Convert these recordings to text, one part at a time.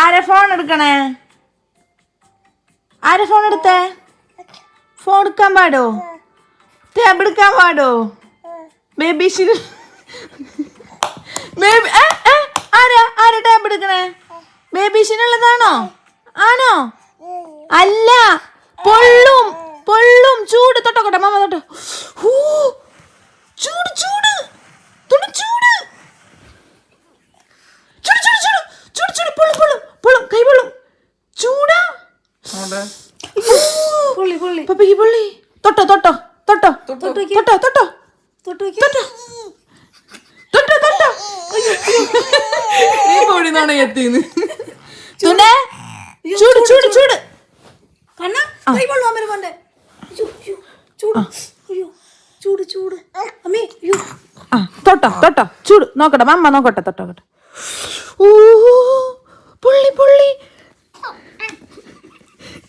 ആരെ ഫോൺ എടുക്കണേ? ആരെ ഫോൺ എടുത്തേ? ഫോൺ എടുക്കാൻ പാടോ? ടാബ് എടുക്കാൻ പാടോ? ബേബി ബേബി ആരാ? ആരാ ടാബ് എടുക്കണേ? ബേബി ഷിനുള്ളതാണോ ആണോ? അല്ല. പൊള്ളും. പൊള്ളും ചൂട് തൊട്ടോട്ടെ മാമ തൊട്ടോ ഹൂ, ചൂട് ചൂട് തൊട്ട് ചൂട് ചൂട് ചൂട് ചൂട് ചൂട് ചൂട് പൊള്ളും പൊള്ളും പൊള്ളും കൈ പൊള്ളും ചൂടാ പൊള്ളി പൊള്ളി. പപ്പയ്ക്ക് പൊള്ളി. തൊട്ടോ തൊട്ടോ തൊട്ടോ തൊട്ട്. തൊട്ടോ. തൊട്ടോ തൊട്ട്. തൊട്ടോ. തൊട്ടോ തൊട്ടോ. പൊടിന്നാണ് എത്തിന്ന്. തുനെ ചൂട് ചൂട് ചൂട് കണ്ണ കൈ കൊണ്ട്. ചൂട്. അയ്യോ ചൂട് ചൂട്. അമ്മേ അയ്യോ. ആ തൊട്ടോ തൊട്ടോ. ചൂട്. നോക്കട്ടെ മമ്മ നോക്കട്ടെ തൊട്ടോക്കട്ടെ ഊ പൊള്ളി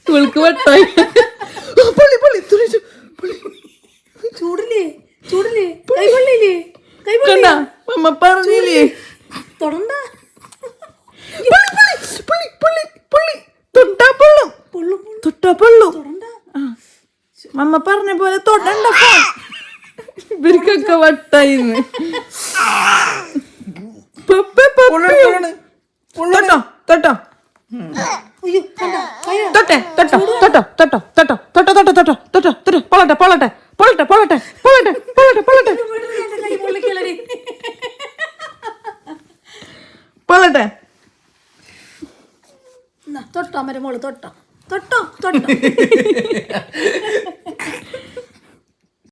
തുൾക്ക് വെട്ടായി പള്ളി പള്ളി തുളിച്ചു ചൂടില്ലേ? ചൂടില്ലേ? കൈപള്ളിയില്ലേ? കണ്ട? മമ്മ പറഞ്ഞില്ലേ? തൊടണ്ട. മമ്മ പറഞ്ഞ പോലെ തൊടണ്ട ഇവർക്കൊക്കെ വട്ടായിന്ന്. പപ്പ പൊളട്ടെ പൊളട്ടെ പൊളട്ടെ പൊളട്ടെ പൊളട്ടെ പൊളട്ടെ പൊളട്ടെ പൊളട്ടെ തൊട്ടോ മരുമോൾ തൊട്ടോ. തൊട്ടോ തൊട്ടോ.